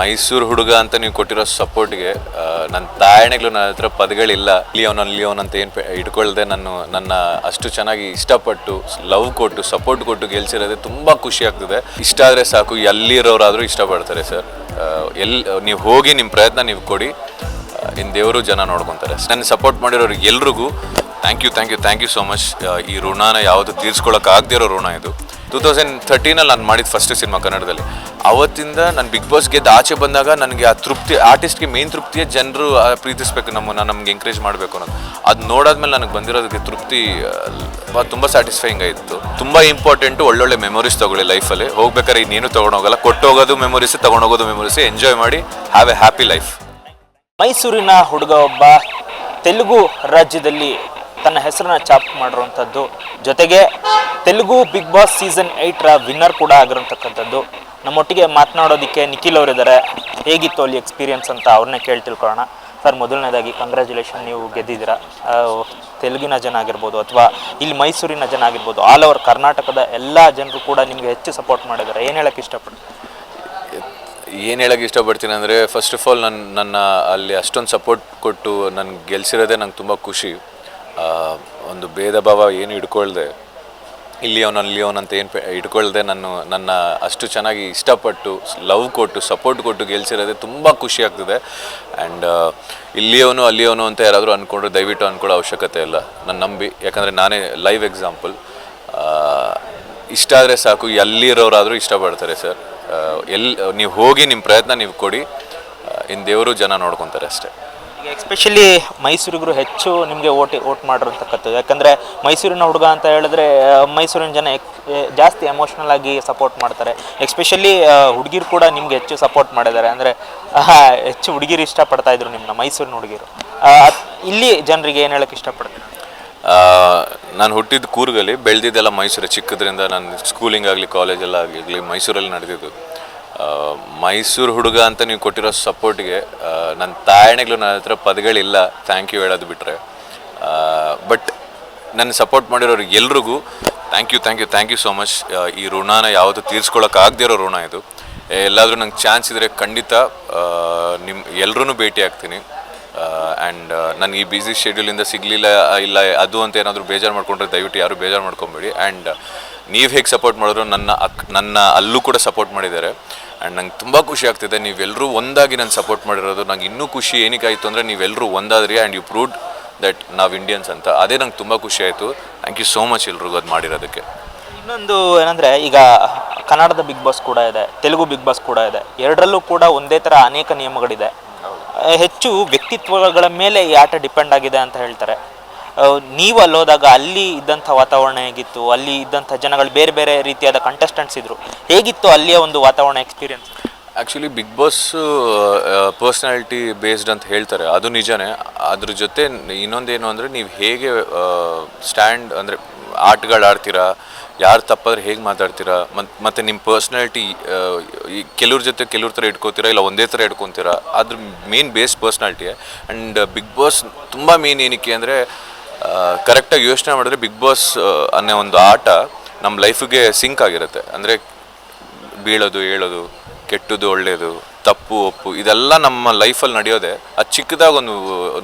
ಮೈಸೂರು ಹುಡುಗ ಅಂತ ನೀವು ಕೊಟ್ಟಿರೋ ಸಪೋರ್ಟ್ಗೆ ನನ್ನ ತಾಯಣೆಗಳು ನನ್ನ ಹತ್ರ ಪದಗಳಿಲ್ಲ. ಲಿಯೋನ್ ಲಿಯೋನ್ ಅಂತ ಏನು ಇಟ್ಕೊಳ್ದೆ ನಾನು ನನ್ನ ಅಷ್ಟು ಚೆನ್ನಾಗಿ ಇಷ್ಟಪಟ್ಟು ಲವ್ ಕೊಟ್ಟು, ಸಪೋರ್ಟ್ ಕೊಟ್ಟು ಗೆಲ್ಸಿರೋದೆ ತುಂಬ ಖುಷಿ ಆಗ್ತದೆ. ಇಷ್ಟ ಆದರೆ ಸಾಕು, ಎಲ್ಲಿರೋರಾದರೂ ಇಷ್ಟಪಡ್ತಾರೆ ಸರ್. ಎಲ್ಲಿ ನೀವು ಹೋಗಿ ನಿಮ್ಮ ಪ್ರಯತ್ನ ನೀವು ಕೊಡಿ. ಇನ್ನು ದೇವರು ಜನ ನೋಡ್ಕೊತಾರೆ. ನನ್ನ ಸಪೋರ್ಟ್ ಮಾಡಿರೋರಿಗೆ ಎಲ್ರಿಗೂ thank you thank you thank you so much ಈ ಋಣನ ಯಾವುದು ತೀರ್ಸ್ಕೊಳಕ್ಕೆ ಇರೋ ಋಣ ಇದು. ಟೂ ತೌಸಂಡ್ ತರ್ಟೀನಲ್ಲಿ ನಾನು ಮಾಡಿದ ಫಸ್ಟ್ ಸಿನಿಮಾ ಕನ್ನಡದಲ್ಲಿ. ಅವತ್ತಿಂದ ನಾನು ಬಿಗ್ ಬಾಸ್ ಗೆದ್ದು ಆಚೆ ಬಂದಾಗ ನನಗೆ ಆ ತೃಪ್ತಿ ಆರ್ಟಿಸ್ಟ್ಗೆ ಮೇನ್ ತೃಪ್ತಿಯೇ ಜನರು ಪ್ರೀತಿಸ್ಬೇಕು ನಮ್ಮನ್ನು, ನಮ್ಗೆ ಎಂಕರೇಜ್ ಮಾಡಬೇಕು ಅನ್ನೋದು. ಅದು ನೋಡಾದ್ಮೇಲೆ ನನಗೆ ಬಂದಿರೋದಕ್ಕೆ ತೃಪ್ತಿ ತುಂಬ ಸ್ಯಾಟಿಸ್ಫೈಯಿಂಗ್ ಆಯಿತು ತುಂಬ ಇಂಪಾರ್ಟೆಂಟು ಒಳ್ಳೊಳ್ಳೆ ಮೆಮೊರೀಸ್ ತಗೊಳ್ಳಿ ಲೈಫಲ್ಲಿ ಹೋಗ್ಬೇಕಾದ್ರೆ ಇನ್ನೇನು ತೊಗೊಂಡೋಗಲ್ಲ ಕೊಟ್ಟೋಗೋದು ಮೆಮೊರೀಸ್ ತೊಗೊಂಡೋಗೋದು ಮೆಮೊರೀಸ್ ಎಂಜಾಯ್ ಮಾಡಿ ಹ್ಯಾವ್ ಎ ಹ್ಯಾಪಿ ಲೈಫ್ ಮೈಸೂರಿನ ಹುಡುಗ ಒಬ್ಬ ತೆಲುಗು ರಾಜ್ಯದಲ್ಲಿ ತನ್ನ ಹೆಸರನ್ನ ಚಾಪ್ ಮಾಡಿರುವಂಥದ್ದು ಜೊತೆಗೆ ತೆಲುಗು ಬಿಗ್ ಬಾಸ್ ಸೀಸನ್ ಏಯ್ಟ್ರ ವಿನ್ನರ್ ಕೂಡ ಆಗಿರೋಂಥಕ್ಕಂಥದ್ದು ನಮ್ಮೊಟ್ಟಿಗೆ ಮಾತನಾಡೋದಕ್ಕೆ ನಿಖಿಲ್ ಅವರಿದ್ದಾರೆ. ಹೇಗಿತ್ತು ಅಲ್ಲಿ ಎಕ್ಸ್ಪೀರಿಯನ್ಸ್ ಅಂತ ಅವ್ರನ್ನೇ ಕೇಳಿ ತಿಳ್ಕೊಳ್ಳೋಣ. ಸರ್, ಮೊದಲನೇದಾಗಿ ಕಂಗ್ರ್ಯಾಚುಲೇಷನ್ ನೀವು ಗೆದ್ದಿದ್ದೀರಾ. ತೆಲುಗಿನ ಜನ ಆಗಿರ್ಬೋದು ಅಥವಾ ಇಲ್ಲಿ ಮೈಸೂರಿನ ಜನ ಆಗಿರ್ಬೋದು ಆಲ್ ಓವರ್ ಕರ್ನಾಟಕದ ಎಲ್ಲ ಜನರು ಕೂಡ ನಿಮಗೆ ಹೆಚ್ಚು ಸಪೋರ್ಟ್ ಮಾಡಿದ್ದಾರೆ. ಏನು ಹೇಳಕ್ಕೆ ಇಷ್ಟಪಡ್ತೀನಿ ಏನು ಹೇಳಕ್ಕೆ ಇಷ್ಟಪಡ್ತೀನಿ ಅಂದರೆ ಫಸ್ಟ್ ಆಫ್ ಆಲ್ ನನ್ನ ನನ್ನ ಅಲ್ಲಿ ಅಷ್ಟೊಂದು ಸಪೋರ್ಟ್ ಕೊಟ್ಟು ನನ್ಗೆ ಗೆಲ್ಸಿರೋದೇ ನಂಗೆ ತುಂಬ ಖುಷಿ. ಒಂದು ಭೇದ ಭಾವ ಏನು ಇಟ್ಕೊಳ್ದೆ ಇಲ್ಲಿ ಅವನು ಅಲ್ಲಿ ಅವನು ಅಂತ ಏನು ಇಟ್ಕೊಳ್ದೆ ನಾನು ನನ್ನ ಅಷ್ಟು ಚೆನ್ನಾಗಿ ಇಷ್ಟಪಟ್ಟು ಲವ್ ಕೊಟ್ಟು ಸಪೋರ್ಟ್ ಕೊಟ್ಟು ಗೆಲ್ಸಿರೋದೇ ತುಂಬ ಖುಷಿ ಆಗ್ತದೆ. ಆ್ಯಂಡ್ ಇಲ್ಲಿಯವನು ಅಲ್ಲಿಯವನು ಅಂತ ಯಾರಾದರೂ ಅಂದ್ಕೊಂಡ್ರೆ ದಯವಿಟ್ಟು ಅಂದ್ಕೊಳ್ಳೋ ಅವಶ್ಯಕತೆ ಇಲ್ಲ. ನಾನು ನಂಬಿ, ಯಾಕಂದರೆ ನಾನೇ ಲೈವ್ ಎಕ್ಸಾಂಪಲ್ ಇಷ್ಟ ಆದರೆ ಸಾಕು, ಎಲ್ಲಿರೋರಾದರೂ ಇಷ್ಟಪಡ್ತಾರೆ ಸರ್. ಎಲ್ಲಿ ನೀವು ಹೋಗಿ ನಿಮ್ಮ ಪ್ರಯತ್ನ ನೀವು ಕೊಡಿ. ಇನ್ನು ದೇವರು ಜನ ನೋಡ್ಕೊತಾರೆ ಅಷ್ಟೇ. ಈಗ ಎಕ್ಸ್ಪೆಷಲಿ ಮೈಸೂರಿಗರು ಹೆಚ್ಚು ನಿಮಗೆ ಓಟ್ ಓಟ್ ಮಾಡಿರೋಂಥಕ್ಕಂಥದ್ದು ಯಾಕಂದರೆ ಮೈಸೂರಿನ ಹುಡುಗ ಅಂತ ಹೇಳಿದ್ರೆ ಮೈಸೂರಿನ ಜನ ಜಾಸ್ತಿ ಎಮೋಷ್ನಲ್ ಆಗಿ ಸಪೋರ್ಟ್ ಮಾಡ್ತಾರೆ. ಎಕ್ಸ್ಪೆಷಲಿ ಹುಡುಗಿರು ಕೂಡ ನಿಮ್ಗೆ ಹೆಚ್ಚು ಸಪೋರ್ಟ್ ಮಾಡಿದ್ದಾರೆ. ಅಂದರೆ ಹೆಚ್ಚು ಹುಡುಗಿರು ಇಷ್ಟಪಡ್ತಾ ಇದ್ರು ನಿಮ್ಮನ್ನ ಮೈಸೂರಿನ ಹುಡುಗಿರು. ಇಲ್ಲಿ ಜನರಿಗೆ ಏನು ಹೇಳೋಕ್ಕೆ ಇಷ್ಟಪಡ್ತೀನಿ ನಾನು ಹುಟ್ಟಿದ ಕೂರ್ಗಲ್ಲಿ ಬೆಳೆದಿದ್ದೆಲ್ಲ ಮೈಸೂರು. ಚಿಕ್ಕದ್ರಿಂದ ನಾನು ಸ್ಕೂಲಿಂಗ್ ಆಗಲಿ ಕಾಲೇಜೆಲ್ಲ ಆಗಲಿ, ಮೈಸೂರಲ್ಲಿ ನಡೆದಿದ್ದು. ಮೈಸೂರು ಹುಡುಗ ಅಂತ ನೀವು ಕೊಟ್ಟಿರೋ ಸಪೋರ್ಟ್ಗೆ ನನ್ನ ತಾಯಣೆಗಳು ನನ್ನ ಹತ್ರ ಪದಗಳಿಲ್ಲ ಥ್ಯಾಂಕ್ ಯು ಹೇಳೋದು ಬಿಟ್ಟರೆ ಬಟ್ ನನ್ನ ಸಪೋರ್ಟ್ ಮಾಡಿರೋರು ಎಲ್ರಿಗೂ thank you thank you thank you so much ಈ ಋಣನ ಯಾವುದು ತೀರ್ಸ್ಕೊಳಕ್ಕೆ ಇರೋ ಋಣ ಇದು. ಎಲ್ಲಾದರೂ ನಂಗೆ ಚಾನ್ಸ್ ಇದ್ದರೆ ಖಂಡಿತ ನಿಮ್ಮ ಎಲ್ಲರೂ ಭೇಟಿ ಆಗ್ತೀನಿ. ಆ್ಯಂಡ್ ನನಗೆ ಈ ಬ್ಯುಸಿ ಶೆಡ್ಯೂಲಿಂದ ಸಿಗಲಿಲ್ಲ, ಇಲ್ಲ, ಅದು ಅಂತ ಏನಾದರೂ ಬೇಜಾರು ಮಾಡ್ಕೊಂಡ್ರೆ ದಯವಿಟ್ಟು ಯಾರು ಬೇಜಾರು ಮಾಡ್ಕೊಬೇಡಿ. ಆ್ಯಂಡ್ ನೀವು ಹೇಗೆ ಸಪೋರ್ಟ್ ಮಾಡಿದ್ರು ನನ್ನ ಅಕ್ ನನ್ನ ಅಲ್ಲೂ ಕೂಡ ಸಪೋರ್ಟ್ ಮಾಡಿದ್ದಾರೆ. ಆ್ಯಂಡ್ ನಂಗೆ ತುಂಬ ಖುಷಿ ಆಗ್ತಿದೆ ನೀವೆಲ್ಲರೂ ಒಂದಾಗಿ ನಾನು ಸಪೋರ್ಟ್ ಮಾಡಿರೋದು. ನಂಗೆ ಇನ್ನೂ ಖುಷಿ ಏನಕ್ಕಾಯಿತು ಅಂದರೆ ನೀವೆಲ್ಲರೂ ಒಂದಾದ್ರಿ ಆ್ಯಂಡ್ ಯು ಪ್ರೂವ್ಡ್ ದಟ್ ನಾವು ಇಂಡಿಯನ್ಸ್ ಅಂತ. ಅದೇ ನಂಗೆ ತುಂಬ ಖುಷಿ ಆಯಿತು. ಥ್ಯಾಂಕ್ ಯು ಸೋ ಮಚ್ ಎಲ್ರಿಗೂ ಅದು ಮಾಡಿರೋದಕ್ಕೆ. ಇನ್ನೊಂದು ಏನಂದರೆ ಈಗ ಕನ್ನಡದ ಬಿಗ್ ಬಾಸ್ ಕೂಡ ಇದೆ ತೆಲುಗು ಬಿಗ್ ಬಾಸ್ ಕೂಡ ಇದೆ. ಎರಡರಲ್ಲೂ ಕೂಡ ಒಂದೇ ಥರ ಅನೇಕ ನಿಯಮಗಳಿದೆ. ಹೆಚ್ಚು ವ್ಯಕ್ತಿತ್ವಗಳ ಮೇಲೆ ಈ ಆಟ ಡಿಪೆಂಡ್ ಆಗಿದೆ ಅಂತ ಹೇಳ್ತಾರೆ. ನೀವು ಅಲ್ಲೋದಾಗ ಅಲ್ಲಿ ಇದ್ದಂಥ ವಾತಾವರಣ ಹೇಗಿತ್ತು? ಅಲ್ಲಿ ಇದ್ದಂಥ ಜನಗಳು ಬೇರೆ ಬೇರೆ ರೀತಿಯಾದ ಕಂಟೆಸ್ಟೆಂಟ್ಸ್ ಇದ್ರು. ಹೇಗಿತ್ತು ಅಲ್ಲಿಯ ಒಂದು ವಾತಾವರಣ experience actually big boss personality based ಅಂತ ಹೇಳ್ತಾರೆ. ಅದು ನಿಜನೇ. ಅದ್ರ ಜೊತೆ ಇನ್ನೊಂದೇನು ಅಂದರೆ ನೀವು ಹೇಗೆ ಸ್ಟ್ಯಾಂಡ್ ಅಂದರೆ ಆಟಗಳು ಆಡ್ತೀರಾ? ಯಾರು ತಪ್ಪಾದ್ರೆ ಹೇಗೆ ಮಾತಾಡ್ತೀರಾ? ಮತ್ತು ಮತ್ತು ನಿಮ್ಮ ಪರ್ಸ್ನಾಲಿಟಿ ಕೆಲವ್ರ ಜೊತೆ ಕೆಲವ್ರ ಥರ ಇಟ್ಕೋತೀರಾ? ಇಲ್ಲ ಒಂದೇ ಥರ ಇಟ್ಕೊತೀರಾ? ಅದ್ರ main base personality and big boss ತುಂಬ ಮೇನ್ ಏನಕ್ಕೆ ಅಂದರೆ ಕರೆಕ್ಟಾಗಿ ಯೋಚನೆ ಮಾಡಿದ್ರೆ ಬಿಗ್ ಬಾಸ್ ಅನ್ನೋ ಒಂದು ಆಟ ನಮ್ಮ ಲೈಫಿಗೆ ಸಿಂಕ್ ಆಗಿರುತ್ತೆ. ಅಂದರೆ ಬೀಳೋದು ಏಳೋದು ಕೆಟ್ಟದ್ದು ಒಳ್ಳೆಯದು ತಪ್ಪು, ಒಪ್ಪು, ಇದೆಲ್ಲ ನಮ್ಮ ಲೈಫಲ್ಲಿ ನಡೆಯೋದೆ ಅದು ಚಿಕ್ಕದಾಗ ಒಂದು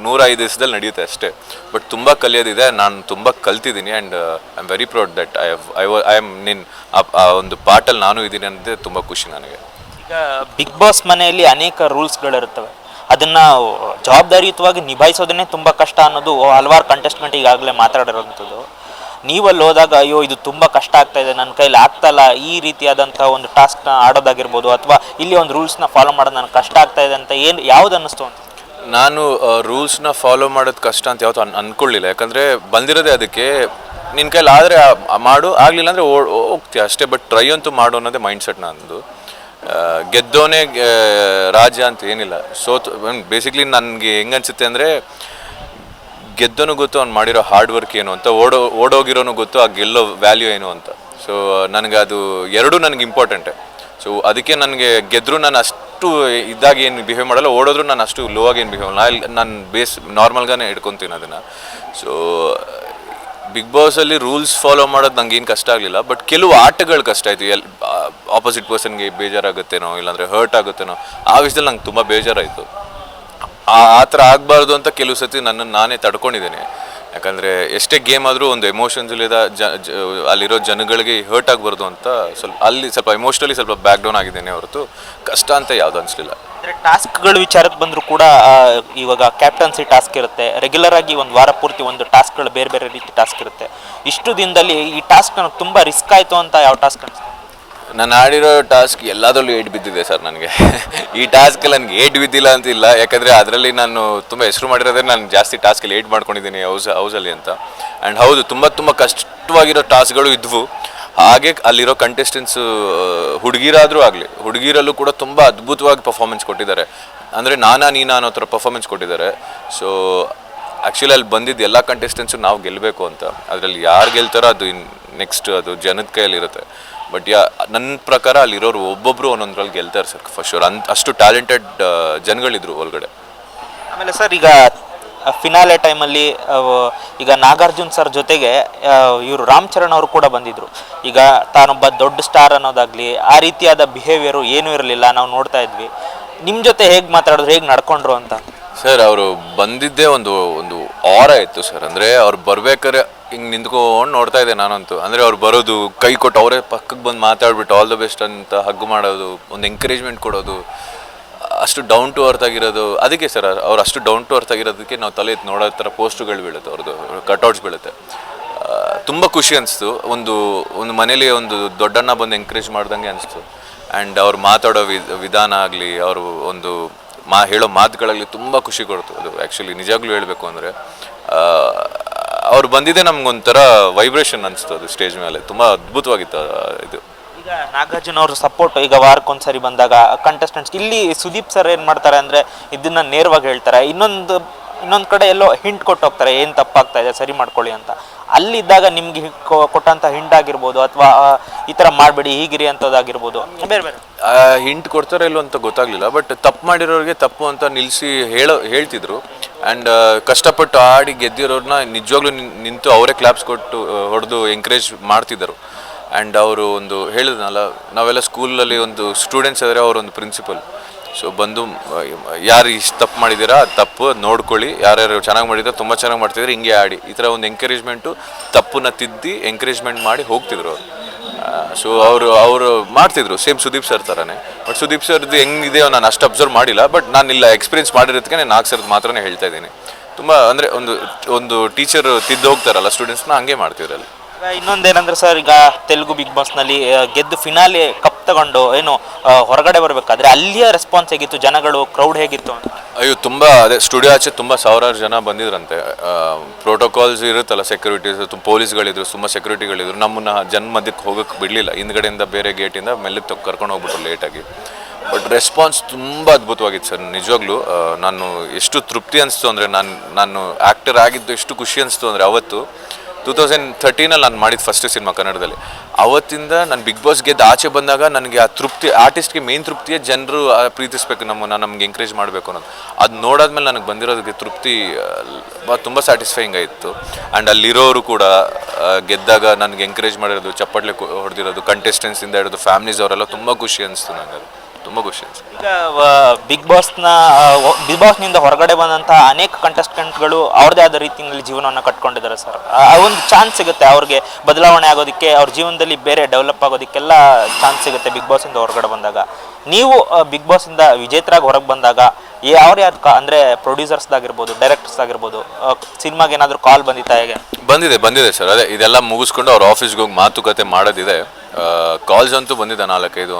ನೂರ ಐದು ದಿವಸದಲ್ಲಿ ನಡೆಯುತ್ತೆ ಅಷ್ಟೇ. ಬಟ್ ತುಂಬ ಕಲಿಯೋದಿದೆ. ನಾನು ತುಂಬ ಕಲ್ತಿದ್ದೀನಿ and I am very proud that I I I am ನಿನ್, ಆ ಒಂದು ಪಾಟಲ್ಲಿ ನಾನು ಇದ್ದೀನಿ ಅನ್ನೋದೇ ತುಂಬ ಖುಷಿ ನನಗೆ. ಈಗ ಬಿಗ್ ಬಾಸ್ ಮನೆಯಲ್ಲಿ ಅನೇಕ ರೂಲ್ಸ್ಗಳಿರ್ತವೆ ಅದನ್ನ ಜವಾಬ್ದಾರಿಯುತವಾಗಿ ನಿಭಾಯಿಸೋದನ್ನೇ ತುಂಬ ಕಷ್ಟ ಅನ್ನೋದು ಹಲವಾರು ಕಂಟೆಸ್ಟ್ಮೆಂಟ್ ಈಗಾಗಲೇ ಮಾತಾಡಿರೋಂಥದ್ದು. ನೀವಲ್ಲಿ ಹೋದಾಗ, ಅಯ್ಯೋ, ಇದು ತುಂಬ ಕಷ್ಟ ಆಗ್ತಾ ಇದೆ ನನ್ನ ಕೈಲಿ ಆಗ್ತಾಯಿಲ್ಲ ಈ ರೀತಿಯಾದಂಥ ಒಂದು ಟಾಸ್ಕ್ನ ಆಡೋದಾಗಿರ್ಬೋದು ಅಥವಾ ಇಲ್ಲಿ ಒಂದು ರೂಲ್ಸ್ನ ಫಾಲೋ ಮಾಡೋದು ನನಗೆ ಕಷ್ಟ ಆಗ್ತಾ ಇದೆ ಅಂತ ಏನು, ಯಾವ್ದು ಅನ್ನಿಸ್ತು ಅಂತ? ನಾನು ರೂಲ್ಸ್ನ ಫಾಲೋ ಮಾಡೋದು ಕಷ್ಟ ಅಂತ ಯಾವತ್ತೂ ಅನ್, ಅನ್ಕೊಳ್ಳಿಲ್ಲ. ಯಾಕಂದರೆ ಬಂದಿರೋದೇ ಅದಕ್ಕೆ. ನಿನ್ನ ಕೈಲಿ ಆದರೆ ಮಾಡು, ಆಗಲಿಲ್ಲ ಅಂದರೆ ಹೋಗ್ತೀಯ ಅಷ್ಟೇ. ಬಟ್ ಟ್ರೈ ಅಂತೂ ಮಾಡು ಅನ್ನೋದೇ ಮೈಂಡ್ ಸೆಟ್ ನಂದು. ಗೆದ್ದೋನೇ ರಾಜ ಅಂತ ಏನಿಲ್ಲ. ಸೋತ್ ಬೇಸಿಕ್ಲಿ ನನಗೆ ಹೆಂಗನ್ಸುತ್ತೆ ಅಂದರೆ, ಗೆದ್ದೋನು ಗೊತ್ತು ಅವ್ನು ಮಾಡಿರೋ ಹಾರ್ಡ್ ವರ್ಕ್ ಏನು ಅಂತ, ಓಡೋ, ಓಡೋಗಿರೋನು ಗೊತ್ತು, ಆ ಗೆಲ್ಲೋ ವ್ಯಾಲ್ಯೂ ಏನು ಅಂತ. ಸೊ ನನಗೆ ಅದು ಎರಡೂ ನನಗೆ ಇಂಪಾರ್ಟೆಂಟೆ ಸೊ ಅದಕ್ಕೆ ನನಗೆ ಗೆದ್ದರೂ ನಾನು ಅಷ್ಟು ಇದ್ದಾಗ ಏನು ಬಿಹೇವ್ ಮಾಡಲ್ಲ, ಓಡೋದ್ರು ನಾನು ಅಷ್ಟು ಲೋ ಆಗಿ ಏನು ಬಿಹೇವ್ ಮಾಡಲ್ಲ. ನಾನು ಬೇಸ್ ನಾರ್ಮಲ್ಗಾನೇ ಇಟ್ಕೊತೀನಿ ಅದನ್ನು. ಸೊ ಬಿಗ್ ಬಾಸಲ್ಲಿ ರೂಲ್ಸ್ ಫಾಲೋ ಮಾಡೋದು ನಂಗೆ ಏನು ಕಷ್ಟ ಆಗಲಿಲ್ಲ, ಬಟ್ ಕೆಲವು ಆಟಗಳು ಕಷ್ಟ ಆಯಿತು. ಎಲ್ಲಿ ಆಪೋಸಿಟ್ ಪರ್ಸನ್ಗೆ ಬೇಜಾರಾಗುತ್ತೇನೋ, ಇಲ್ಲಾಂದರೆ ಹರ್ಟ್ ಆಗುತ್ತೇನೋ, ಆ ವಿಷಯದಲ್ಲಿ ನಂಗೆ ತುಂಬ ಬೇಜಾರಾಯಿತು. ಆ ಆ ಥರ ಆಗಬಾರ್ದು ಅಂತ ಕೆಲವು ಸತಿ ನನ್ನನ್ನು ನಾನೇ ತಡ್ಕೊಂಡಿದ್ದೇನೆ. ಯಾಕಂದರೆ ಎಷ್ಟೇ ಗೇಮ್ ಆದರೂ ಒಂದು ಎಮೋಷನ್ಸ್ ಇಲ್ಲದ ಜ ಅಲ್ಲಿರೋ ಜನಗಳಿಗೆ ಹರ್ಟ್ ಆಗಬಾರ್ದು ಅಂತ ಸ್ವಲ್ಪ ಅಲ್ಲಿ ಸ್ವಲ್ಪ ಎಮೋಷ್ನಲಿ ಸ್ವಲ್ಪ ಬ್ಯಾಕ್ ಡೌನ್ ಆಗಿದ್ದೇನೆ ಹೊರತು ಕಷ್ಟ ಅಂತ ಯಾವುದು ಅನಿಸ್ಲಿಲ್ಲ. ಅಂದರೆ ಟಾಸ್ಕ್ಗಳ ವಿಚಾರಕ್ಕೆ ಬಂದರೂ ಕೂಡ ಇವಾಗ ಕ್ಯಾಪ್ಟನ್ಸಿ ಟಾಸ್ಕ್ ಇರುತ್ತೆ. ರೆಗ್ಯುಲರ್ ಆಗಿ ಒಂದು ವಾರ ಪೂರ್ತಿ ಒಂದು ಟಾಸ್ಕ್ಗಳು ಬೇರೆ ಬೇರೆ ರೀತಿ ಟಾಸ್ಕ್ ಇರುತ್ತೆ. ಇಷ್ಟು ದಿನದಲ್ಲಿ ಈ ಟಾಸ್ಕ್ ನನಗೆ ತುಂಬ ರಿಸ್ಕ್ ಆಯಿತು ಅಂತ ಯಾವ ಟಾಸ್ಕ್ ಅನಿಸ್ತು? ನಾನು ಆಡಿರೋ ಟಾಸ್ಕ್ ಎಲ್ಲದರಲ್ಲೂ ಏಟ್ ಬಿದ್ದಿದೆ ಸರ್ ನನಗೆ. ಈ ಟಾಸ್ಕಲ್ಲಿ ನನಗೆ ಏಟ್ ಬಿದ್ದಿಲ್ಲ ಅಂತ ಇಲ್ಲ. ಯಾಕಂದರೆ ಅದರಲ್ಲಿ ನಾನು ತುಂಬ ಹೆಸರು ಮಾಡಿರೋದೇ ನಾನು ಜಾಸ್ತಿ ಟಾಸ್ಕಲ್ಲಿ ಏಟ್ ಮಾಡ್ಕೊಂಡಿದ್ದೀನಿ ಹೌಸ್ ಹೌಸಲ್ಲಿ ಅಂತ. ಆ್ಯಂಡ್ ಹೌದು, ತುಂಬ ತುಂಬ ಕಷ್ಟವಾಗಿರೋ ಟಾಸ್ಕ್ಗಳು ಇದ್ವು. ಹಾಗೆ ಅಲ್ಲಿರೋ ಕಂಟೆಸ್ಟೆನ್ಸು ಹುಡುಗಿರಾದರೂ ಆಗಲಿ, ಹುಡುಗಿರಲ್ಲೂ ಕೂಡ ತುಂಬ ಅದ್ಭುತವಾಗಿ ಪರ್ಫಾರ್ಮೆನ್ಸ್ ಕೊಟ್ಟಿದ್ದಾರೆ. ಅಂದರೆ ನಾನಾ ನೀನಾ ಅನ್ನೋ ಥರ ಪರ್ಫಾರ್ಮೆನ್ಸ್ ಕೊಟ್ಟಿದ್ದಾರೆ. ಸೊ ಆ್ಯಕ್ಚುಲಿ ಅಲ್ಲಿ ಬಂದಿದ್ದು ಎಲ್ಲ ಕಂಟೆಸ್ಟೆನ್ಸು ನಾವು ಗೆಲ್ಲಬೇಕು ಅಂತ. ಅದರಲ್ಲಿ ಯಾರು ಗೆಲ್ತಾರೋ ಅದು ನೆಕ್ಸ್ಟ್ ಅದು ಜನದ ಕೈಯಲ್ಲಿರುತ್ತೆ. ಬಟ್ ಯಾ ನನ್ನ ಪ್ರಕಾರ ಅಲ್ಲಿರೋರು ಒಬ್ಬೊಬ್ಬರು ಒಂದೊಂದ್ರಲ್ಲಿ ಗೆಲ್ತಾರೆ ಸರ್ ಫಸ್ಟ್ ಶೋರ್ ಅಂತ ಅಷ್ಟು ಟ್ಯಾಲೆಂಟೆಡ್ ಜನಗಳಿದ್ರು ಒಳಗಡೆ. ಆಮೇಲೆ ಸರ್ ಈಗ ಫಿನಾಲೆ ಟೈಮಲ್ಲಿ ಈಗ ನಾಗಾರ್ಜುನ್ ಸರ್ ಜೊತೆಗೆ ಇವರು ರಾಮ್ ಚರಣ್ ಅವರು ಕೂಡ ಬಂದಿದ್ದರು ಈಗ ತಾನೊಬ್ಬ ದೊಡ್ಡ ಸ್ಟಾರ್ ಅನ್ನೋದಾಗಲಿ ಆ ರೀತಿಯಾದ ಬಿಹೇವಿಯರು ಏನೂ ಇರಲಿಲ್ಲ ನಾವು ನೋಡ್ತಾ ಇದ್ವಿ. ನಿಮ್ಮ ಜೊತೆ ಹೇಗೆ ಮಾತಾಡಿದ್ರು ಹೇಗೆ ನಡ್ಕೊಂಡ್ರು ಅಂತ? ಸರ್ ಅವರು ಬಂದಿದ್ದೇ ಒಂದು ಒಂದು ಆರ ಇತ್ತು ಸರ್. ಅಂದರೆ ಅವ್ರು ಬರ್ಬೇಕಾದ್ರೆ ಹಿಂಗೆ ನಿಂತ್ಕೊಂಡು ನೋಡ್ತಾ ಇದ್ದೆ ನಾನಂತೂ. ಅಂದರೆ ಅವ್ರು ಬರೋದು, ಕೈ ಕೊಟ್ಟು ಅವರೇ ಪಕ್ಕಕ್ಕೆ ಬಂದು ಮಾತಾಡ್ಬಿಟ್ಟು ಆಲ್ ದ ಬೆಸ್ಟ್ ಅಂತ ಹಗ್ ಮಾಡೋದು, ಒಂದು ಎಂಕರೇಜ್ಮೆಂಟ್ ಕೊಡೋದು, ಅಷ್ಟು ಡೌನ್ ಟು ಅರ್ತ್ ಆಗಿರೋದು. ಅದಕ್ಕೆ ಸರ್ ಅವ್ರು ಅಷ್ಟು ಡೌನ್ ಟು ಅರ್ತ್ ಆಗಿರೋದಕ್ಕೆ ನಾವು ತಲೆ ಎತ್ತಿ ನೋಡೋ ಥರ ಪೋಸ್ಟ್ಗಳು ಬೀಳುತ್ತೆ ಅವ್ರದ್ದು ಕಟ್ಔಟ್ಸ್ ಬೀಳುತ್ತೆ. ತುಂಬ ಖುಷಿ ಅನಿಸ್ತು. ಒಂದು ಒಂದು ಮನೇಲಿ ಒಂದು ದೊಡ್ಡಣ್ಣ ಬಂದು ಎಂಕರೇಜ್ ಮಾಡ್ದಂಗೆ ಅನಿಸ್ತು. ಆ್ಯಂಡ್ ಅವ್ರು ಮಾತಾಡೋ ವಿಧಾನ ಆಗಲಿ, ಅವರು ಒಂದು ಮಾ, ಹೇಳೋ ಮಾತುಗಳಲ್ಲಿ ತುಂಬ ಖುಷಿ ಕೊಡ್ತು. ಅದು ಆ್ಯಕ್ಚುಲಿ ನಿಜಾಗ್ಲೂ ಹೇಳಬೇಕು ಅಂದರೆ. ಅವ್ರು ಬಂದಿದ್ದೇ ನಮ್ಗೊಂಥರ ವೈಬ್ರೇಷನ್ ಅನಿಸ್ತು ಅದು ಸ್ಟೇಜ್ ಮೇಲೆ. ತುಂಬ ಅದ್ಭುತವಾಗಿತ್ತು ಇದು. ಈಗ ನಾಗಾರ್ಜುನ ಅವ್ರ ಸಪೋರ್ಟ್ ಈಗ ವಾರಕ್ಕೊಂದ್ಸರಿ ಬಂದಾಗ ಕಂಟೆಸ್ಟೆಂಟ್ಸ್ ಇಲ್ಲಿ ಸುದೀಪ್ ಸರ್ ಏನು ಮಾಡ್ತಾರೆ ಅಂದರೆ ಇದನ್ನ ನೇರವಾಗಿ ಹೇಳ್ತಾರೆ. ಇನ್ನೊಂದು ಇನ್ನೊಂದು ಕಡೆ ಎಲ್ಲೋ ಹಿಂಟ್ ಕೊಟ್ಟು ಹೋಗ್ತಾರೆ ಏನು ತಪ್ಪಾಗ್ತಾ ಇದೆ ಸರಿ ಮಾಡ್ಕೊಳ್ಳಿ ಅಂತ. ಅಲ್ಲಿದ್ದಾಗ ನಿಮ್ಗೆ ಕೊಟ್ಟಂತ ಕೊ- ಕೊಟ್ಟಂಥ ಹಿಂಟ್ ಆಗಿರ್ಬೋದು ಅಥವಾ ಈ ಥರ ಮಾಡಬೇಡಿ ಹೀಗಿರಿ ಅಂತದಾಗಿರ್ಬೋದು. ಬೇರೆ ಬೇರೆ. ಹಿಂಟ್ ಕೊಡ್ತಾರೋ ಇಲ್ಲೋ ಅಂತ ಗೊತ್ತಾಗ್ಲಿಲ್ಲ ಬಟ್ ತಪ್ಪು ಮಾಡಿರೋರಿಗೆ ತಪ್ಪು ಅಂತ ನಿಲ್ಲಿಸಿ ಹೇಳೋ ಹೇಳ್ತಿದ್ರು. ಆ್ಯಂಡ್ ಕಷ್ಟಪಟ್ಟು ಆಡಿ ಗೆದ್ದಿರೋರನ್ನ ನಿಜವಾಗ್ಲೂ ನಿಂತು ಅವರೇ ಕ್ಲಾಪ್ಸ್ ಕೊಟ್ಟು ಹೊಡೆದು ಎಂಕರೇಜ್ ಮಾಡ್ತಿದ್ದರು. ಆ್ಯಂಡ್ ಅವರು ಒಂದು ಹೇಳಿದ್ನಲ್ಲ ನಾವೆಲ್ಲ ಸ್ಕೂಲಲ್ಲಿ ಒಂದು ಸ್ಟೂಡೆಂಟ್ಸ್ ಆದರೆ ಅವರೊಂದು ಪ್ರಿನ್ಸಿಪಲ್ ಸೊ ಬಂದು ಯಾರು ಇಷ್ಟು ತಪ್ಪು ಮಾಡಿದ್ದೀರಾ ತಪ್ಪು ನೋಡ್ಕೊಳ್ಳಿ. ಯಾರ್ಯಾರು ಚೆನ್ನಾಗಿ ಮಾಡಿದ್ರೆ ತುಂಬ ಚೆನ್ನಾಗಿ ಮಾಡ್ತಿದ್ರೆ, ಹಿಂಗೆ ಆಡಿ. ಈ ಥರ ಒಂದು ಎಂಕರೇಜ್ಮೆಂಟು ತಪ್ಪನ್ನ ತಿದ್ದಿ ಎಂಕರೇಜ್ಮೆಂಟ್ ಮಾಡಿ ಹೋಗ್ತಿದ್ರು ಅವರು. ಸೊ ಅವರು ಅವರು ಮಾಡ್ತಿದ್ರು. ಸೇಮ್ ಸುದೀಪ್ ಸರ್ ಥರನೇ. ಬಟ್ ಸುದೀಪ್ ಸರ್ದು ಹೆಂಗಿದೆ ನಾನು ಅಷ್ಟು ಅಬ್ಸರ್ವ್ ಮಾಡಿಲ್ಲ. ಬಟ್ ನಾನು ಇಲ್ಲ ಎಕ್ಸ್ಪೀರಿಯನ್ಸ್ ಮಾಡಿರೋದಕ್ಕೆ ನಾನು ನಾಲ್ಕು ಸರ್ದು ಮಾತ್ರನೇ ಹೇಳ್ತಾ ಇದ್ದೀನಿ. ತುಂಬ, ಅಂದರೆ ಒಂದು ಒಂದು ಟೀಚರ್ ತಿದ್ದು ಹೋಗ್ತಾರಲ್ಲ ಸ್ಟೂಡೆಂಟ್ಸ್ನ ಹಂಗೆ ಮಾಡ್ತಿದ್ರಲ್ಲಿ ಇನ್ನೊಂದೇನಂದ್ರೆ ಸರ್ ಈಗ ತೆಲುಗು ಬಿಗ್ ಬಾಸ್ನಲ್ಲಿ ನಲ್ಲಿ ಗೆದ್ದು ಫಿನಾಲೆ ಕಪ್ ತಗೊಂಡು, ಏನು ಹೊರಗಡೆ ಬರಬೇಕಾದ್ರೆ ಅಲ್ಲಿಯ ರೆಸ್ಪಾನ್ಸ್ ಹೇಗಿತ್ತು? ಜನಗಳು ಕ್ರೌಡ್ ಹೇಗಿತ್ತು ಅಯ್ಯೋ, ತುಂಬ, ಅದೇ ಸ್ಟುಡಿಯೋ ಆಚೆ ತುಂಬ ಸಾವಿರಾರು ಜನ ಬಂದಿದ್ರಂತೆ. ಪ್ರೋಟೋಕಾಲ್ಸ್ ಇರುತ್ತಲ್ಲ ಸೆಕ್ಯೂರಿಟೀಸ್ ಪೊಲೀಸ್ಗಳಿದ್ರು ತುಂಬ ಸೆಕ್ಯೂರಿಟಿಗಳಿದ್ರು ನಮ್ಮನ್ನ ಜನ ಮಧ್ಯಕ್ಕೆ ಹೋಗಕ್ಕೆ ಬಿಡಲಿಲ್ಲ. ಹಿಂದ್ಗಡೆಯಿಂದ ಬೇರೆ ಗೇಟಿಂದ ಮೆಲ್ಲಕ್ಕೆ ತಕ್ಕ ಕರ್ಕೊಂಡು ಹೋಗ್ಬಿಟ್ರು ಲೇಟಾಗಿ ಬಟ್ ರೆಸ್ಪಾನ್ಸ್ ತುಂಬ ಅದ್ಭುತವಾಗಿತ್ತು ಸರ್ ನಿಜವಾಗ್ಲೂ ನಾನು ಎಷ್ಟು ತೃಪ್ತಿ ಅನಿಸ್ತು ಅಂದರೆ, ನಾನು ನಾನು ಆ್ಯಕ್ಟರ್ ಆಗಿದ್ದು ಎಷ್ಟು ಖುಷಿ ಅನಿಸ್ತು ಅಂದರೆ, ಅವತ್ತು ಟೂ ತೌಸಂಡ್ ತರ್ಟೀನಲ್ಲಿ ನಾನು ಮಾಡಿದ ಫಸ್ಟ್ ಸಿನಿಮಾ ಕನ್ನಡದಲ್ಲಿ. ಅವತ್ತಿಂದ ನಾನು ಬಿಗ್ ಬಾಸ್ ಗೆದ್ದು ಆಚೆ ಬಂದಾಗ ನನಗೆ ಆ ತೃಪ್ತಿ ಆರ್ಟಿಸ್ಟ್ಗೆ ಮೇನ್ ತೃಪ್ತಿಯೇ ಜನರು ಪ್ರೀತಿಸ್ಬೇಕು, ನಮ್ಮನ್ನು ನಮ್ಗೆ ಎಂಕರೇಜ್ ಮಾಡಬೇಕು ಅನ್ನೋದು. ಅದು ನೋಡಾದ್ಮೇಲೆ ನನಗೆ ಬಂದಿರೋದಕ್ಕೆ ತೃಪ್ತಿ ತುಂಬ ಸ್ಯಾಟಿಸ್ಫೈಯಿಂಗ್ ಆಯಿತು ಆ್ಯಂಡ್ ಅಲ್ಲಿರೋರು ಕೂಡ ಗೆದ್ದಾಗ ನನಗೆ ಎಂಕರೇಜ್ ಮಾಡಿರೋದು ಚಪ್ಪಟ್ಲೆ ಹೊಡೆದಿರೋದು ಕಂಟೆಸ್ಟೆನ್ಸಿಂದ ಹಿಡಿದು ಫ್ಯಾಮ್ಲೀಸ್ ಅವರೆಲ್ಲ ತುಂಬ ಖುಷಿ ಅನಿಸ್ತು ನನಗೆ ತುಂಬ ಖುಷಿ ಅನ್ಸುತ್ತೆ. ಈಗ ಬಿಗ್ ಬಾಸ್ನ ಬಿಗ್ ಬಾಸ್ನಿಂದ ಹೊರಗಡೆ ಬಂದಂತಹ ಅನೇಕ ಕಂಟೆಸ್ಟೆಂಟ್ಗಳು ಅವ್ರದೇ ಆದ ರೀತಿಯಲ್ಲಿ ಜೀವನವನ್ನು ಕಟ್ಕೊಂಡಿದ್ದಾರೆ ಸರ್ ಆ ಒಂದು ಚಾನ್ಸ್ ಸಿಗುತ್ತೆ ಅವ್ರಿಗೆ ಬದಲಾವಣೆ ಆಗೋದಕ್ಕೆ ಅವ್ರ ಜೀವನದಲ್ಲಿ ಬೇರೆ ಡೆವಲಪ್ ಆಗೋದಕ್ಕೆಲ್ಲ ಚಾನ್ಸ್ ಸಿಗುತ್ತೆ ಬಿಗ್ ಬಾಸಿಂದ ಹೊರಗಡೆ ಬಂದಾಗ. ನೀವು ಬಿಗ್ ಬಾಸಿಂದ ವಿಜೇತರಾಗಿ ಹೊರಗೆ ಬಂದಾಗ ಯಾವ್ದು ಯಾರು ಪ್ರೊಡ್ಯೂಸರ್ಸ್ ಅಂದರೆ ಪ್ರೊಡ್ಯೂಸರ್ಸ್ದಾಗಿರ್ಬೋದು ಡೈರೆಕ್ಟರ್ಸ್ದಾಗಿರ್ಬೋದು ಸಿನಿಮಾಗೆ ಏನಾದರೂ ಕಾಲ್ ಬಂದಿತ್ತಾ ಹೇಗೆ? ಬಂದಿದೆ ಬಂದಿದೆ ಸರ್ ಅದೇ ಇದೆಲ್ಲ ಮುಗಿಸ್ಕೊಂಡು ಅವ್ರ ಆಫೀಸ್ಗೆ ಹೋಗಿ ಮಾತುಕತೆ ಮಾಡೋದಿದೆ. ಕಾಲ್ಸ್ ಅಂತೂ ಬಂದಿದೆ ನಾಲ್ಕೈದು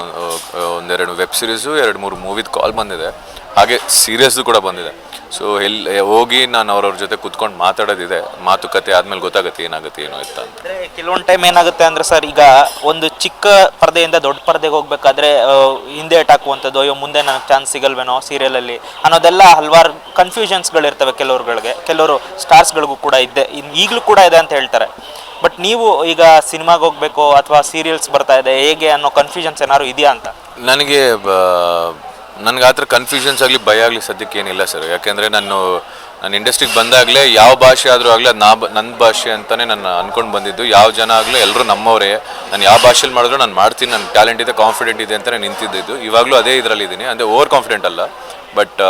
ಒಂದೆರಡು ವೆಬ್ ಸೀರೀಸು ಎರಡು ಮೂರು ಮೂವಿದ ಕಾಲ್ ಬಂದಿದೆ. ಹಾಗೆ ಸೀರಿಯಸ್ ಕೂಡ ಬಂದಿದೆ. ಸೊ ಎಲ್ಲಿ ಹೋಗಿ ನಾನು ಅವ್ರವ್ರ ಜೊತೆ ಕುತ್ಕೊಂಡು ಮಾತಾಡೋದಿದೆ. ಮಾತುಕತೆ ಆದ್ಮೇಲೆ ಗೊತ್ತಾಗುತ್ತೆ ಏನಾಗುತ್ತೆ ಏನೋ ಅಂತ ಅಂತ. ಅಂದ್ರೆ ಕೆಲವೊಂದು ಟೈಮ್ ಏನಾಗುತ್ತೆ ಅಂದ್ರೆ ಸರ್ ಈಗ ಒಂದು ಚಿಕ್ಕ ಪರದೆಯಿಂದ ದೊಡ್ಡ ಪರದೆಗೆ ಹೋಗ್ಬೇಕಾದ್ರೆ ಹಿಂದೆ ಹಾಕುವಂಥದ್ದು ಅಯ್ಯೋ ಮುಂದೆ ನನಗೆ ಚಾನ್ಸ್ ಸಿಗಲ್ವೇನೋ ಸೀರಿಯಲಲ್ಲಿ ಅನ್ನೋದೆಲ್ಲ ಹಲವಾರು ಕನ್ಫ್ಯೂಷನ್ಸ್ಗಳಿರ್ತವೆ ಕೆಲವ್ರುಗಳಿಗೆ. ಕೆಲವರು ಸ್ಟಾರ್ಸ್ಗಳಿಗೂ ಕೂಡ ಇದ್ದೆ. ಈಗಲೂ ಕೂಡ ಇದೆ ಅಂತ ಹೇಳ್ತಾರೆ. ಬಟ್ ನೀವು ಈಗ ಸಿನಿಮಾಗೆ ಹೋಗ್ಬೇಕು ಅಥವಾ ಸೀರಿಯಲ್ಸ್ ಬರ್ತಾ ಇದೆ ಹೇಗೆ ಅನ್ನೋ ಕನ್ಫ್ಯೂಷನ್ಸ್ ಏನಾದ್ರು ಇದೆಯಾ ಅಂತ? ನನಗೆ ನನಗೆ ಆ ಥರ ಕನ್ಫ್ಯೂಷನ್ಸ್ ಆಗಲಿ ಭಯ ಆಗಲಿ ಸದ್ಯಕ್ಕೆ ಏನಿಲ್ಲ ಸರ್ ಯಾಕೆಂದರೆ ನಾನು ನಾನು ಇಂಡಸ್ಟ್ರಿಗೆ ಬಂದಾಗಲೇ ಯಾವ ಭಾಷೆ ಆದರೂ ಆಗಲಿ ಅದು ನಾ ನನ್ನ ಭಾಷೆ ಅಂತಲೇ ನಾನು ಅಂದ್ಕೊಂಡು ಬಂದಿದ್ದು. ಯಾವ ಜನ ಆಗಲಿ ಎಲ್ಲರೂ ನಮ್ಮವರೇ. ನಾನು ಯಾವ ಭಾಷೆಲಿ ಮಾಡಿದ್ರು ನಾನು ಮಾಡ್ತೀನಿ. ನನ್ನ ಟ್ಯಾಲೆಂಟ್ ಇದೆ ಕಾನ್ಫಿಡೆಂಟ್ ಇದೆ ಅಂತಲೇ ನಿಂತಿದ್ದು ಇವಾಗಲೂ ಅದೇ ಇದರಲ್ಲಿ ಇದ್ದೀನಿ. ಅಂದರೆ ಓವರ್ ಕಾನ್ಫಿಡೆಂಟ್ ಅಲ್ಲ. ಬಟ್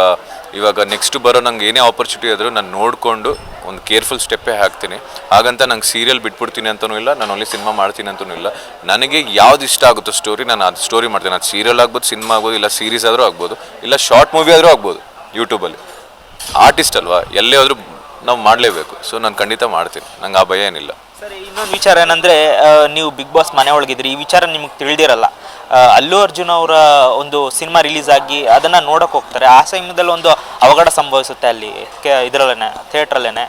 ಇವಾಗ ನೆಕ್ಸ್ಟ್ ಬರೋ ನಂಗೆ ಏನೇ ಆಪರ್ಚುನಿಟಿ ಆದರೂ ನಾನು ನೋಡಿಕೊಂಡು ಒಂದು ಕೇರ್ಫುಲ್ ಸ್ಟೆಪ್ಪೇ ಹಾಕ್ತೀನಿ. ಹಾಗಂತ ನಂಗೆ ಸೀರಿಯಲ್ ಬಿಟ್ಬಿಡ್ತೀನಿ ಅಂತಲೂ ಇಲ್ಲ, ನಾನು ಓನ್ಲಿ ಸಿನಿಮಾ ಮಾಡ್ತೀನಿ ಅಂತಲೂ ಇಲ್ಲ. ನನಗೆ ಯಾವ್ದು ಇಷ್ಟ ಆಗುತ್ತೋ ಸ್ಟೋರಿ ನಾನು ಅದು ಸ್ಟೋರಿ ಮಾಡ್ತೀನಿ. ಅದು ಸೀರಿಯಲ್ ಆಗ್ಬೋದು ಸಿನಿಮಾ ಆಗ್ಬೋದು, ಇಲ್ಲ ಸೀರೀಸ್ ಆದರೂ ಆಗ್ಬೋದು, ಇಲ್ಲ ಶಾರ್ಟ್ ಮೂವಿ ಆದರೂ ಆಗ್ಬೋದು ಯೂಟ್ಯೂಬಲ್ಲಿ ಆರ್ಟಿಸ್ಟ್ ಅಲ್ವಾ, ಎಲ್ಲೇ ಆದರೂ ನಾವು ಮಾಡಲೇಬೇಕು. ಸೊ ನಾನು ಖಂಡಿತ ಮಾಡ್ತೀನಿ. ನಂಗೆ ಆ ಭಯ ಏನಿಲ್ಲ. ಸರಿ, ಇನ್ನೊಂದು ವಿಚಾರ ಏನಂದರೆ ನೀವು ಬಿಗ್ ಬಾಸ್ ಮನೆ ಒಳಗಿದ್ರಿ, ಈ ವಿಚಾರ ನಿಮಗೆ ತಿಳಿದಿರಲ್ಲ. ಅಲ್ಲು ಅರ್ಜುನ್ ಅವರ ಒಂದು ಸಿನಿಮಾ ರಿಲೀಸ್ ಆಗಿ ಅದನ್ನು ನೋಡೋಕೆ ಹೋಗ್ತಾರೆ. ಆ ಸಮಯದಲ್ಲಿ ಒಂದು ಅವಘಡ ಸಂಭವಿಸುತ್ತೆ ಅಲ್ಲಿ ಇದರಲ್ಲೇನೆ, ಥಿಯೇಟ್ರಲ್ಲೇನೆ.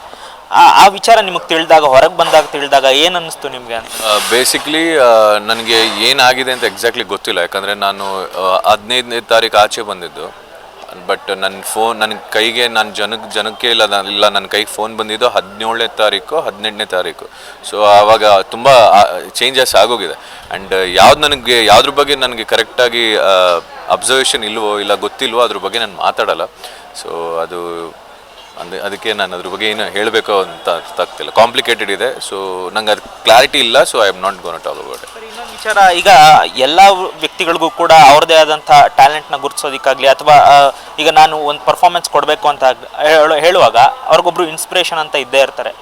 ಆ ಆ ವಿಚಾರ ನಿಮಗೆ ತಿಳಿದಾಗ, ಹೊರಗೆ ಬಂದಾಗ ತಿಳಿದಾಗ ಏನು ಅನ್ನಿಸ್ತು ನಿಮಗೆ ಬೇಸಿಕ್ಲಿ ನನಗೆ ಏನಾಗಿದೆ ಅಂತ ಎಕ್ಸಾಕ್ಟ್ಲಿ ಗೊತ್ತಿಲ್ಲ. ಯಾಕಂದರೆ ನಾನು ಹದಿನೈದನೇ ತಾರೀಕು ಆಚೆ ಬಂದಿದ್ದು. ಬಟ್ ನನ್ನ ಫೋನ್ ನನ್ನ ಕೈಗೆ ನಾನು ಜನಕ್ಕೆ ಜನಕ್ಕೆ ಇಲ್ಲ ಇಲ್ಲ, ನನ್ನ ಕೈಗೆ ಫೋನ್ ಬಂದಿದ್ದು ಹದಿನೇಳನೇ ತಾರೀಕು, ಹದಿನೆಂಟನೇ ತಾರೀಕು. ಸೊ ಆವಾಗ ತುಂಬ ಚೇಂಜಸ್ ಆಗೋಗಿದೆ. ಆ್ಯಂಡ್ ಯಾವ್ದು ನನಗೆ, ಯಾವ್ದ್ರ ಬಗ್ಗೆ ನನಗೆ ಕರೆಕ್ಟಾಗಿ ಅಬ್ಸರ್ವೇಷನ್ ಇಲ್ವೋ, ಇಲ್ಲ ಗೊತ್ತಿಲ್ವೋ, ಅದ್ರ ಬಗ್ಗೆ ನಾನು ಮಾತಾಡಲ್ಲ. ಸೊ ಅದು ಅಂದರೆ ಅದಕ್ಕೆ ನಾನು ಅದ್ರ ಬಗ್ಗೆ ಏನು ಹೇಳಬೇಕು ಅಂತ ಅರ್ಥ ಆಗ್ತಿಲ್ಲ ಕಾಂಪ್ಲಿಕೇಟೆಡ್ ಇದೆ. ಸೊ ನಂಗೆ ಅದು ಕ್ಲಾರಿಟಿ ಇಲ್ಲ. So I am not gonna talk about it ಇನ್ನೊಂದು ವಿಚಾರ. ಈಗ ಎಲ್ಲ ವ್ಯಕ್ತಿಗಳಿಗೂ ಕೂಡ ಅವ್ರದೇ ಆದಂಥ ಟ್ಯಾಲೆಂಟ್ನ ಗುರುತಿಸೋದಕ್ಕಾಗಲಿ ಅಥವಾ ಈಗ ನಾನು ಒಂದು ಪರ್ಫಾರ್ಮೆನ್ಸ್ ಕೊಡಬೇಕು ಅಂತ ಹೇಳು- ಹೇಳುವಾಗ ಅವ್ರಿಗೊಬ್ರು ಇನ್ಸ್ಪಿರೇಷನ್ ಅಂತ ಇದ್ದೇ ಇರ್ತಾರೆ.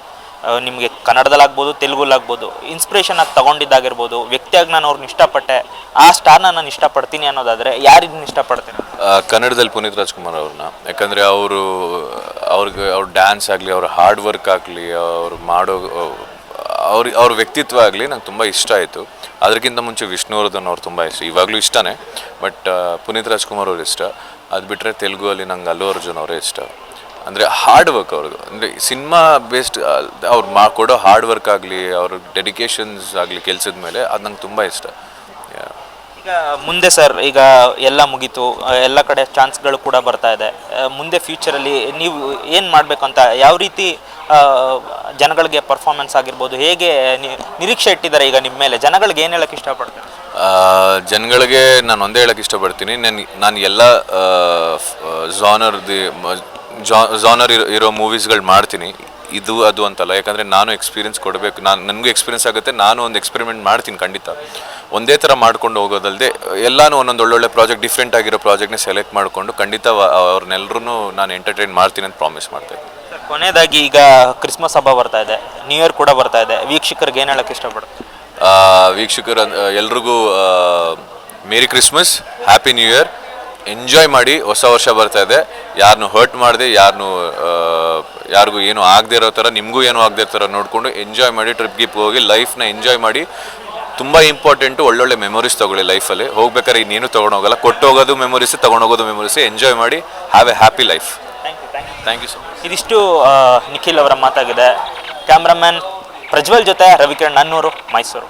ನಿಮಗೆ ಕನ್ನಡದಲ್ಲಾಗ್ಬೋದು, ತೆಲುಗುಲ್ಲಾಗ್ಬೋದು ಇನ್ಸ್ಪಿರೇಷನ್ ಆಗಿ ತಗೊಂಡಿದ್ದಾಗಿರ್ಬೋದು, ವ್ಯಕ್ತಿಯಾಗಿ ನಾನು ಅವ್ರನ್ನ ಇಷ್ಟಪಟ್ಟೆ, ಆ ಸ್ಟಾರ್ನ ನಾನು ಇಷ್ಟಪಡ್ತೀನಿ ಅನ್ನೋದಾದರೆ ಯಾರಿಗೂ ಇಷ್ಟಪಡ್ತೀನಿ? ಕನ್ನಡದಲ್ಲಿ ಪುನೀತ್ ರಾಜ್ಕುಮಾರ್ ಅವ್ರನ್ನ. ಯಾಕಂದರೆ ಅವರು, ಅವ್ರಿಗೆ ಅವ್ರ ಡ್ಯಾನ್ಸ್ ಆಗಲಿ, ಅವ್ರ ಹಾರ್ಡ್ ವರ್ಕ್ ಆಗಲಿ, ಅವ್ರು ಮಾಡೋ, ಅವ್ರ ಅವ್ರ ವ್ಯಕ್ತಿತ್ವ ಆಗಲಿ ನಂಗೆ ತುಂಬ ಇಷ್ಟ ಆಯಿತು. ಅದಕ್ಕಿಂತ ಮುಂಚೆ ವಿಷ್ಣುವರ್ಧನ್ ಅವ್ರು ತುಂಬ ಇಷ್ಟ, ಇವಾಗಲೂ ಇಷ್ಟನೇ, ಬಟ್ ಪುನೀತ್ ರಾಜ್ಕುಮಾರ್ ಅವ್ರ ಇಷ್ಟ. ಅದು ಬಿಟ್ಟರೆ ತೆಲುಗು ಅಲ್ಲಿ ನಂಗೆ ಅಲ್ಲು ಅರ್ಜುನ್ ಅವರೇ ಇಷ್ಟ. ಅಂದರೆ ಹಾರ್ಡ್ ವರ್ಕ್ ಅವ್ರದ್ದು ಅಂದರೆ ಸಿನಿಮಾ ಬೇಸ್ಡ್ ಅವ್ರು ಮಾ ಕೊಡೋ ಹಾರ್ಡ್ ವರ್ಕ್ ಆಗಲಿ ಅವ್ರ ಡೆಡಿಕೇಶನ್ಸ್ ಆಗಲಿ ಕೆಲಸದ ಮೇಲೆ ಅದು ನಂಗೆ ತುಂಬ ಇಷ್ಟ. ಈಗ ಮುಂದೆ ಸರ್ ಈಗ ಎಲ್ಲ ಮುಗೀತು ಎಲ್ಲ ಕಡೆ ಚಾನ್ಸ್ಗಳು ಕೂಡ ಬರ್ತಾ ಇದೆ. ಮುಂದೆ ಫ್ಯೂಚರಲ್ಲಿ ನೀವು ಏನು ಮಾಡಬೇಕಂತ ಯಾವ ರೀತಿ ಜನಗಳಿಗೆ ಪರ್ಫಾರ್ಮೆನ್ಸ್ ಆಗಿರ್ಬೋದು ಹೇಗೆ ನಿರೀಕ್ಷೆ ಇಟ್ಟಿದ್ದಾರೆ ಈಗ ನಿಮ್ಮ ಮೇಲೆ? ಜನಗಳಿಗೆ ಏನು ಹೇಳಕ್ಕೆ ಇಷ್ಟಪಡ್ತೀನಿ ಜನಗಳಿಗೆ ನಾನು ಒಂದೇ ಹೇಳಕ್ಕೆ ಇಷ್ಟಪಡ್ತೀನಿ. ನಾನು ನಾನು ಎಲ್ಲ ಜಾನರ್ ಇರೋ ಇರೋ ಮೂವೀಸ್ಗಳು ಮಾಡ್ತೀನಿ. ಇದು ಅದು ಅಂತಲ್ಲ. ಯಾಕಂದರೆ ನಾನು ಎಕ್ಸ್ಪೀರಿಯೆನ್ಸ್ ಕೊಡಬೇಕು. ನಾನು ನನಗೂ ಎಕ್ಸ್ಪೀರಿಯನ್ಸ್ ಆಗುತ್ತೆ. ನಾನು ಒಂದು ಎಕ್ಸ್ಪೆರಿಮೆಂಟ್ ಮಾಡ್ತೀನಿ ಖಂಡಿತ. ಒಂದೇ ಥರ ಮಾಡ್ಕೊಂಡು ಹೋಗೋದಲ್ಲದೆ ಎಲ್ಲಾನು ಒಂದೊಂದು ಒಳ್ಳೊಳ್ಳೆ ಪ್ರಾಜೆಕ್ಟ್ ಡಿಫ್ರೆಂಟ್ ಆಗಿರೋ ಪ್ರಾಜೆಕ್ಟ್ನ ಸೆಲೆಕ್ಟ್ ಮಾಡಿಕೊಂಡು ಖಂಡಿತ ಅವ್ರನ್ನೆಲ್ಲರೂ ನಾನು ಎಂಟರ್ಟೈನ್ ಮಾಡ್ತೀನಿ ಅಂತ ಪ್ರಾಮಿಸ್ ಮಾಡ್ತೇನೆ. ಕೊನೆಯದಾಗಿ ಈಗ ಕ್ರಿಸ್ಮಸ್ ಹಬ್ಬ ಬರ್ತಾ ಇದೆ. ನ್ಯೂ ಇಯರ್ ಕೂಡ ಬರ್ತಾ ಇದೆ. ವೀಕ್ಷಕರಿಗೆ ಏನು ಹೇಳಕ್ಕೆ ಇಷ್ಟಪಡ್ತಾರೆ? ಆ, ವೀಕ್ಷಕರ ಎಲ್ರಿಗೂ merry Christmas happy new year enjoy ಮಾಡಿ ಹೊಸ ವರ್ಷ ಬರ್ತಾ ಇದೆ. ಯಾರನ್ನೂ ಹರ್ಟ್ ಮಾಡದೆ ಯಾರನ್ನೂ ಯಾರಿಗೂ ಏನು ಆಗದೆ ಇರೋ ಥರ ನಿಮಗೂ ಏನೂ ಆಗದೆ ಇರೋ ಥರ ನೋಡಿಕೊಂಡು ಎಂಜಾಯ್ ಮಾಡಿ ಟ್ರಿಪ್ ಗಿಪ್ ಹೋಗಿ ಲೈಫ್ನ ಎಂಜಾಯ್ ಮಾಡಿ ತುಂಬ ಇಂಪಾರ್ಟೆಂಟು ಒಳ್ಳೊಳ್ಳೆ ಮೆಮೊರೀಸ್ ತೊಗೊಳ್ಳಿ ಲೈಫಲ್ಲಿ ಹೋಗ್ಬೇಕಾದ್ರೆ ಇನ್ನೇನು ತೊಗೊಂಡೋಗಲ್ಲ ಕೊಟ್ಟೋಗೋದು ಮೆಮೊರೀಸ್ ತೊಗೊಂಡೋಗೋದು ಮೆಮೊರೀಸ್ ಎಂಜಾಯ್ ಮಾಡಿ have a happy life thank you so much ಇದಿಷ್ಟು ನಿಖಿಲ್ ಅವರ ಮಾತಾಗಿದೆ. ಕ್ಯಾಮ್ರಾಮನ್ ಪ್ರಜ್ವಲ್ ಜೊತೆ ರವಿಕಿರಣ್ ನನ್ನೂರು ಮೈಸೂರು.